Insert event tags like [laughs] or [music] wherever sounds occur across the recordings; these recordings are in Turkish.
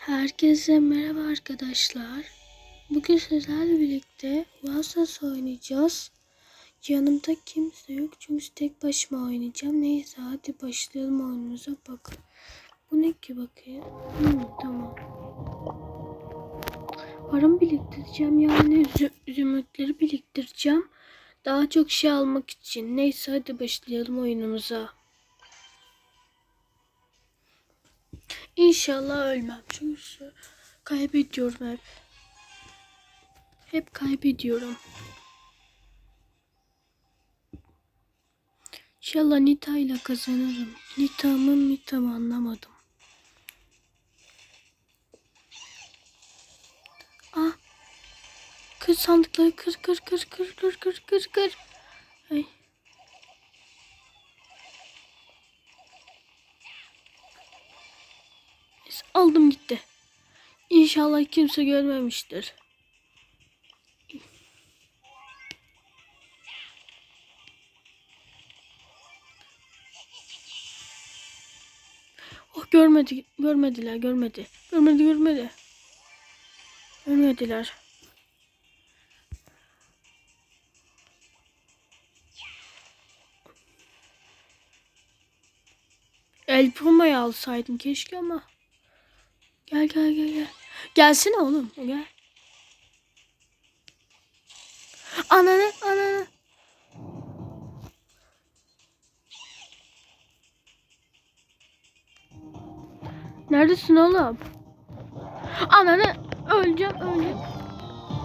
Herkese merhaba arkadaşlar. Bugün sizlerle birlikte Valsas oynayacağız. Yanımda kimse yok çünkü tek başıma oynayacağım. Neyse hadi başlayalım oyunumuza bakın. Bu ne ki bakayım? Hmm, tamam. Paramı biriktireceğim yani zü- zümrütleri biriktireceğim. Daha çok şey almak için. Neyse hadi başlayalım oyunumuza. İnşallah ölmem. Çünkü kaybediyorum hep. Hep kaybediyorum. İnşallah Nita ile kazanırım. Nita mı Nita mı anlamadım. Ah. Kır sandıkları kır kır kır kır kır kır kır kır. Ay. Aldım gitti. İnşallah kimse görmemiştir. Oh görmedi, görmediler, görmedi. Görmedi, görmedi. Görmediler. El Primo'yu alsaydın keşke ama. Gel gel gel gel. Gelsene oğlum gel. Ananı ananı. Neredesin oğlum? Ananı öleceğim öleceğim.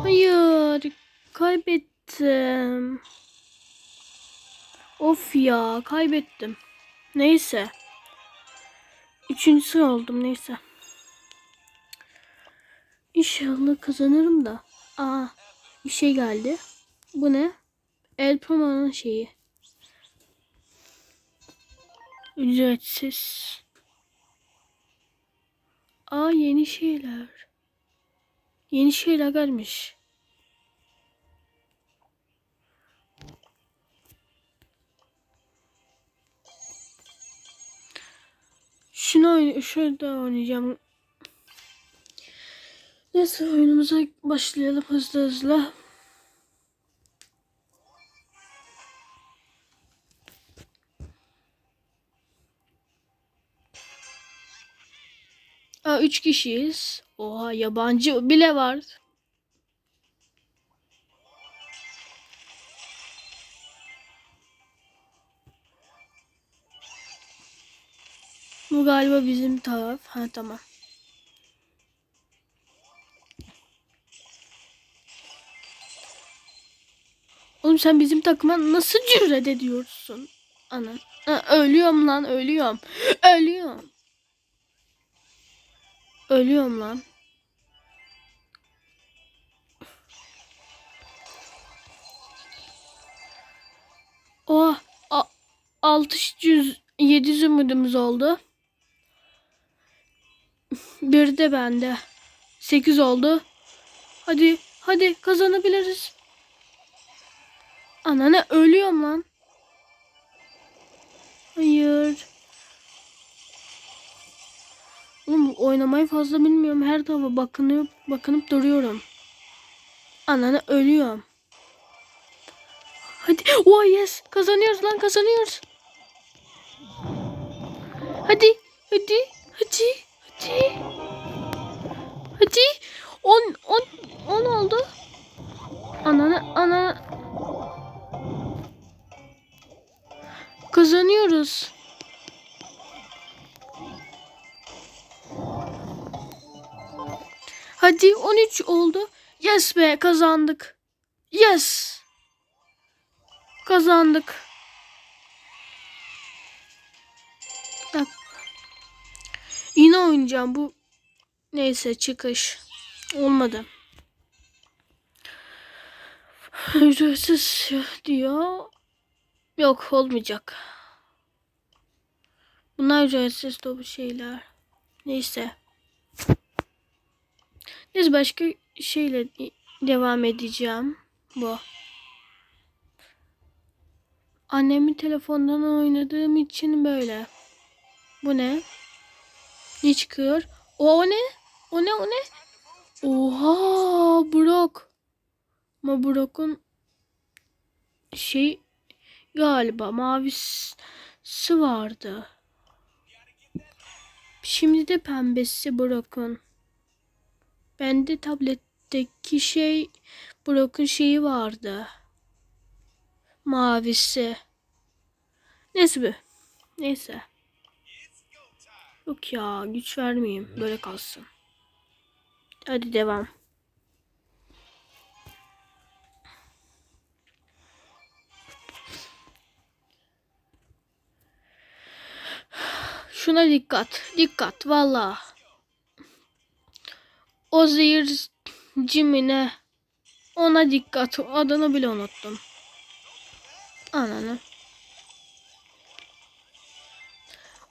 Hayır kaybettim. Of ya kaybettim. Neyse. Üçüncüsü oldum neyse. İnşallah kazanırım da. Aa bir şey geldi. Bu ne? El Primo'nun şeyi. Ücretsiz. Aa yeni şeyler. Yeni şeyler gelmiş. Şunu oyn şurada oynayacağım. Neyse oyunumuza başlayalım hızlı hızlı. Aa, üç kişiyiz. Oha yabancı bile var. Bu galiba bizim taraf. Ha tamam. Oğlum sen bizim takıma nasıl cüret ediyorsun? Ana. Ha, ölüyorum lan ölüyorum. Ölüyorum. Ölüyorum lan. Oh, a, 600 700 ümidimiz oldu. Bir de bende. 8 oldu. Hadi, hadi kazanabiliriz. Anane ölüyorum lan. Hayır. Oğlum oynamayı fazla bilmiyorum. Her tarafa bakınıp bakınıp duruyorum. Ananı ölüyorum. Hadi. Oh yes. Kazanıyoruz lan kazanıyoruz. Hadi. Hadi. Hadi. Hadi. Hadi. 10 10 10 oldu. Ananı ana Kazanıyoruz. Hadi 13 oldu. Yes be kazandık. Yes. Kazandık. Bak. Yine oynayacağım bu. Neyse çıkış. Olmadı. Ücretsiz diyor. Yok olmayacak. Bunlar ücretsiz de bu şeyler. Neyse. Neyse başka şeyle devam edeceğim. Bu. Annemin telefondan oynadığım için böyle. Bu ne? Ne çıkıyor? O, o ne? O ne o ne? Oha Brock. Ama Brock'un şey galiba mavisi vardı. Şimdi de pembesi Brock'un. Bende tabletteki şey Brock'un şeyi vardı. Mavisi. Neyse be. Neyse. Yok ya güç vermeyeyim. Böyle kalsın. Hadi devam. Şuna dikkat. Dikkat valla. O zehir cimine ona dikkat. Adını bile unuttum. Ananı.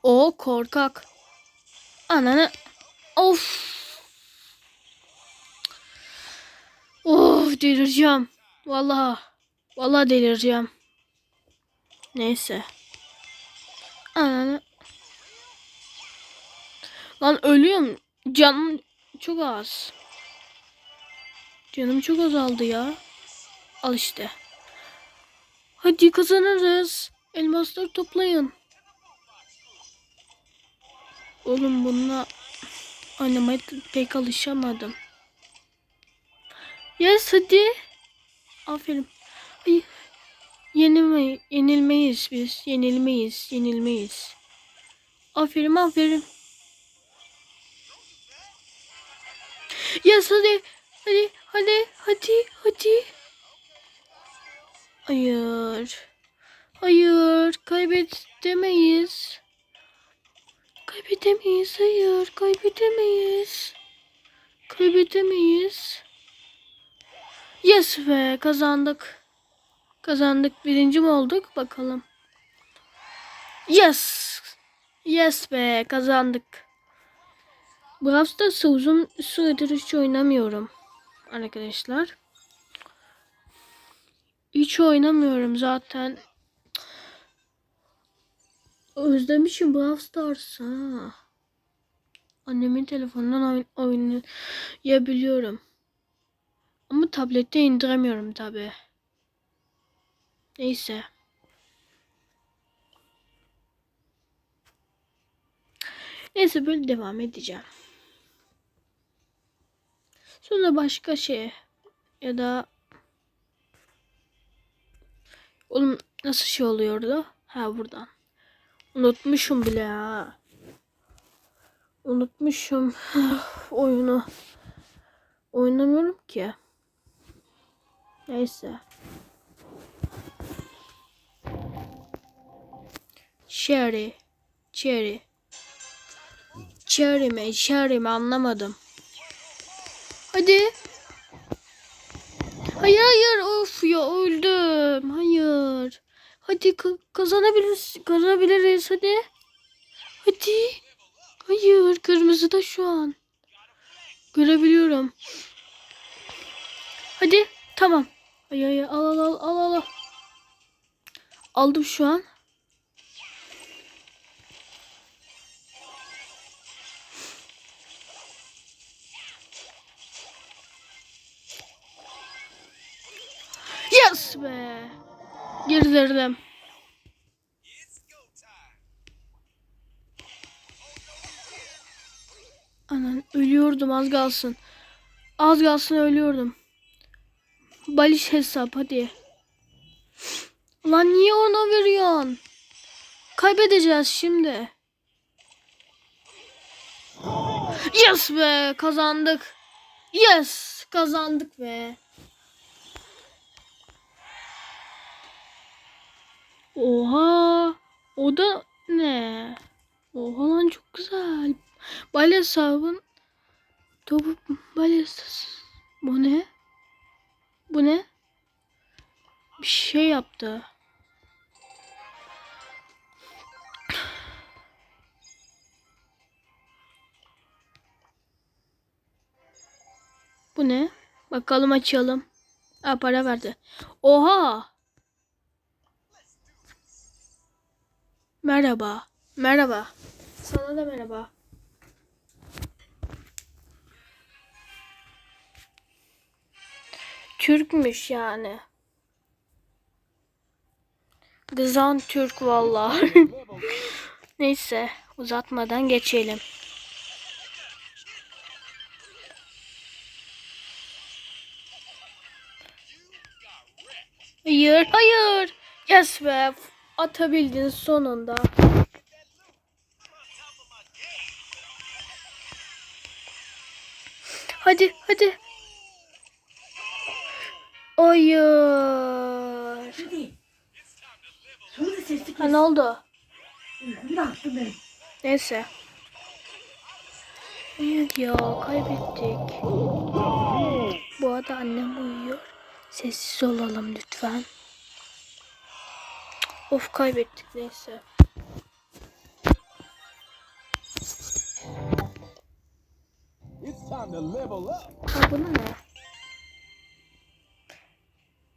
O korkak. Ananı. Of. Of delireceğim. Vallahi. Vallahi delireceğim. Neyse. Ananı. Lan ölüyorum. Canım çok az. Canım çok azaldı ya. Al işte. Hadi kazanırız. Elmasları toplayın. Oğlum bununla oynamaya pek alışamadım. Yes hadi. Aferin. Ay, yenilme, yenilmeyiz biz. Yenilmeyiz. Yenilmeyiz. Aferin aferin. Yes hadi. Hadi hadi hadi hadi. Hayır. Hayır. Kaybedemeyiz. Kaybedemeyiz. Hayır. Kaybedemeyiz. Kaybedemeyiz. Yes be kazandık. Kazandık. Birinci mi olduk? Bakalım. Yes. Yes be kazandık. Brawl Stars'ı uzun süredir hiç oynamıyorum. Arkadaşlar. Hiç oynamıyorum zaten. Özlemişim Brawl Stars'ı. Annemin telefonundan oyun oynayabiliyorum. Ama tablette indiremiyorum tabi. Neyse. Neyse böyle devam edeceğim. Sonra başka şey ya da Oğlum nasıl şey oluyordu? Ha buradan. Unutmuşum bile ha. Unutmuşum [sighs] oyunu. Oynamıyorum ki. Neyse. Cherry. Cherry. Cherry mi? Cherry mi? Anlamadım. Hadi. Hayır hayır. Of ya öldüm. Hayır. Hadi kazanabiliriz. Kazanabiliriz. Hadi. Hadi. Hayır. Kırmızı da şu an. Görebiliyorum. Hadi. Tamam. Ay ay al al al al al. Aldım şu an. Girdirdim. Anan ölüyordum az kalsın. Az kalsın ölüyordum. Baliş hesap hadi. Lan niye ona veriyorsun? Kaybedeceğiz şimdi. Yes be kazandık. Yes kazandık be. Oha. O da ne? Oha lan çok güzel. Bale hesabın topu hesabı. Bu ne? Bu ne? Bir şey yaptı. Bu ne? Bakalım açalım. Ha para verdi. Oha! Merhaba. Merhaba. Sana da merhaba. Türkmüş yani. Dizan Türk vallahi. [laughs] Neyse uzatmadan geçelim. Hayır, hayır. Yes be. Atabildin sonunda. Hadi, hadi. Hayır. Hadi. Sonra da sesli Ha, ne oldu? Bir attım ben. Neyse. Hayır ya kaybettik. Bu arada annem uyuyor. Sessiz olalım lütfen. Of kaybettik neyse. Ha bu ne?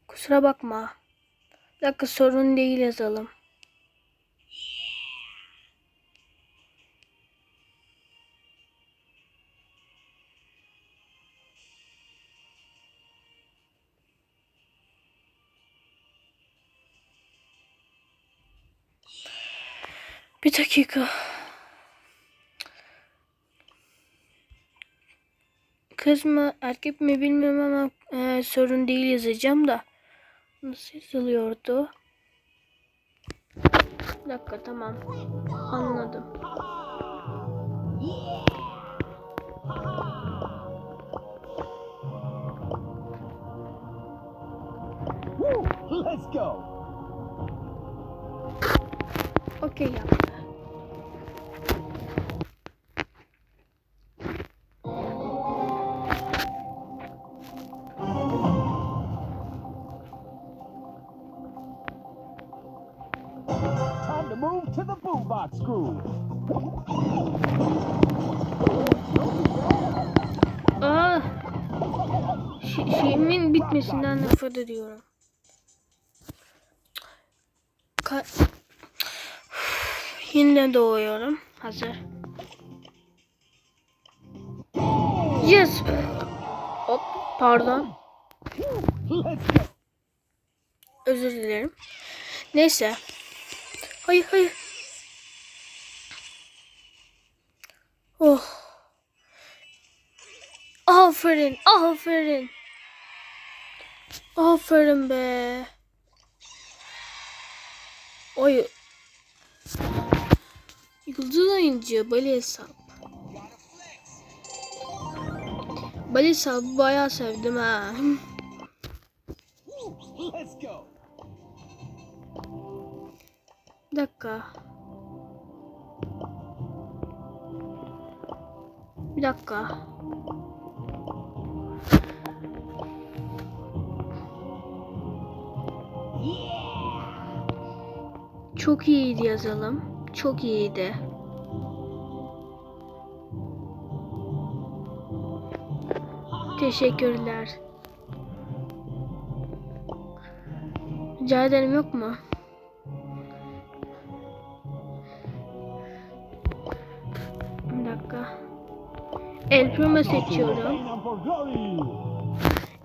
Kusura bakma. Bir dakika sorun değil yazalım. Bir dakika. Kız mı erkek mi bilmiyorum ama e, sorun değil yazacağım da. Nasıl yazılıyordu? Bir dakika tamam. Anladım. Let's go. Okey yaptı. Şeyimin bitmesinden nefret ediyorum. Ka- [sighs] Yine doğuyorum. Hazır. Yes. Hop pardon. Özür dilerim. Neyse. Hayır hayır. Oh. Aferin, aferin. Aferin be. Oy. Yıldız oyuncu Bali hesap. Bali bayağı sevdim ha. Bir dakika. Bir dakika. Çok iyiydi yazalım. Çok iyiydi. Teşekkürler. Rica ederim yok mu? Bir dakika. El Primo seçiyorum.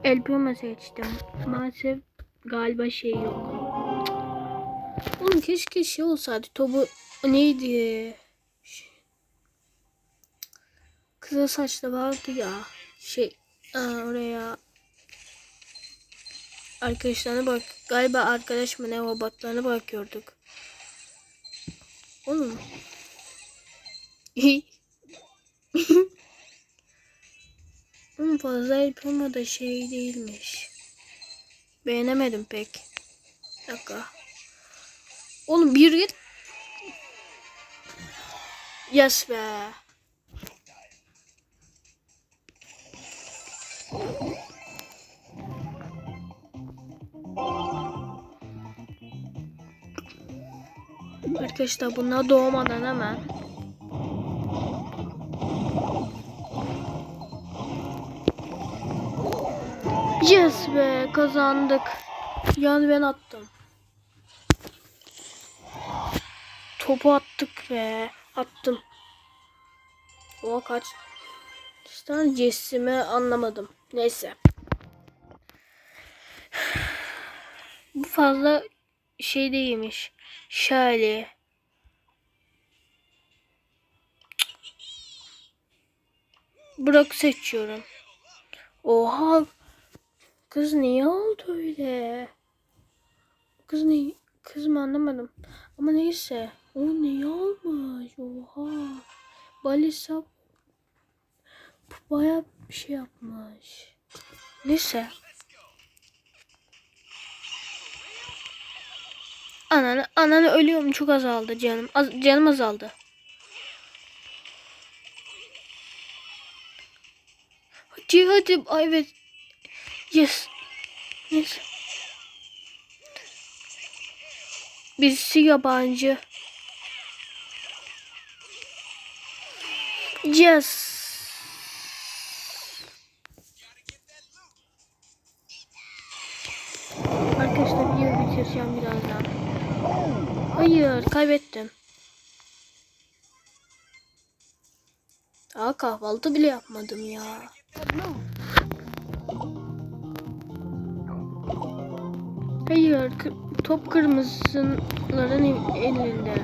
El Primo seçtim. Maalesef galiba şey yok. Oğlum keşke şey olsaydı. Topu neydi? Kızıl saçlı vardı ya. Şey aa, oraya arkadaşlarına bak. Galiba arkadaş mı ne robotlarına bakıyorduk. Oğlum. [laughs] Ama fazla yapılma da şey değilmiş. Beğenemedim pek. Bir dakika. Oğlum bir git. Yes be. Arkadaşlar bunlar doğmadan hemen. Yes be kazandık. Yani ben attım. Topu attık be. Attım. O kaç? İşte cesimi anlamadım. Neyse. Bu fazla şey değilmiş. Şöyle. Brock seçiyorum. Oha. Kız niye oldu öyle? Kız ne? Kız mı anlamadım. Ama neyse. O niye olmuş? Oha. Balisa baya bir şey yapmış. Neyse. Ananı, ananı ölüyorum çok azaldı canım. Az, canım azaldı. Hadi hadi. Ay, evet. Yes. Yes. Birisi yabancı. Yes. Arkadaşlar videoyu bitireceğim birazdan. Hayır kaybettim. Daha kahvaltı bile yapmadım ya. Hayır top kırmızıların el- elinde.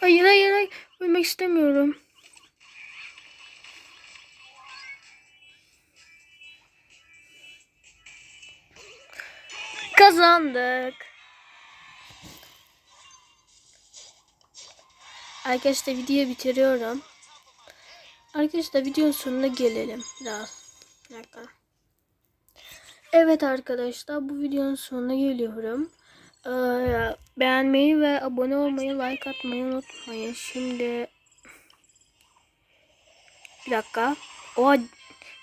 Hayır hayır hayır ölmek istemiyorum. Kazandık. Arkadaşlar videoyu bitiriyorum. Arkadaşlar videonun sonuna gelelim biraz. Bir dakika. Evet arkadaşlar bu videonun sonuna geliyorum. Ee, beğenmeyi ve abone olmayı, like atmayı unutmayın. Şimdi bir dakika. Oha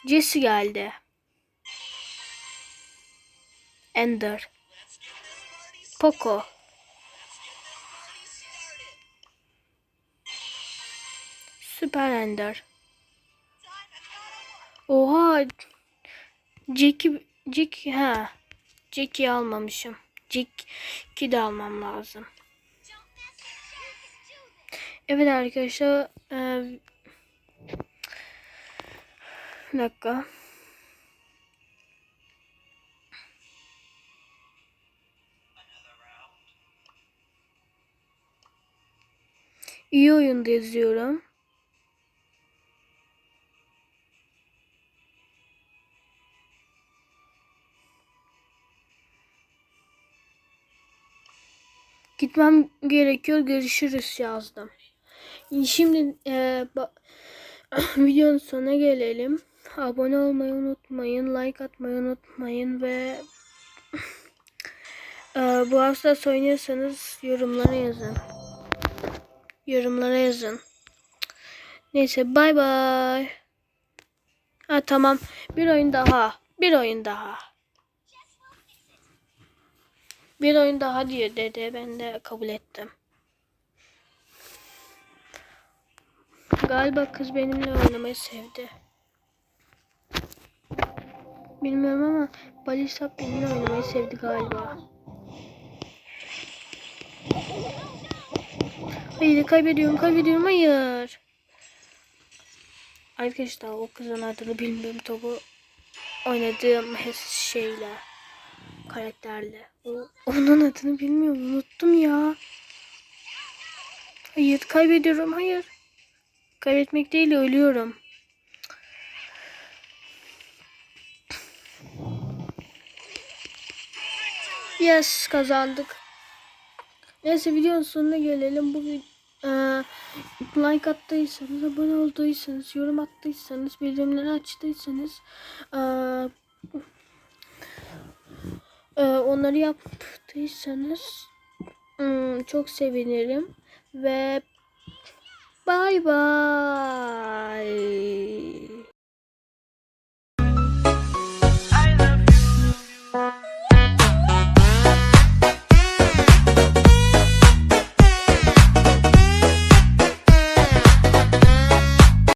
Jesse geldi. Ender. Poco. Süper Ender. Oha. Jack'i Jack ha. Jack'i almamışım. Jack'i de almam lazım. Evet arkadaşlar. bir dakika. İyi oyunda yazıyorum. Gitmem gerekiyor. Görüşürüz yazdım. Şimdi e, [coughs] videonun sonuna gelelim. Abone olmayı unutmayın. Like atmayı unutmayın ve [coughs] e, bu hafta oynuyorsanız yorumlara yazın. Yorumlara yazın. Neyse bay bay. Ha tamam. Bir oyun daha. Bir oyun daha. Bir oyun daha diyor dedi. Ben de kabul ettim. Galiba kız benimle oynamayı sevdi. Bilmiyorum ama Balisap benimle oynamayı sevdi galiba. Hayır kaybediyorum kaybediyorum hayır. Arkadaşlar o kızın adını bilmiyorum topu oynadığım hes- şeyle karakterle. O, onun adını bilmiyorum unuttum ya. Hayır kaybediyorum hayır. Kaybetmek değil ölüyorum. Yes kazandık. Neyse videonun sonuna gelelim. Bu vid- eee, like attıysanız, abone olduysanız, yorum attıysanız, bildirimleri açtıysanız eee, eee, onları yaptıysanız hmm, çok sevinirim ve bay bay.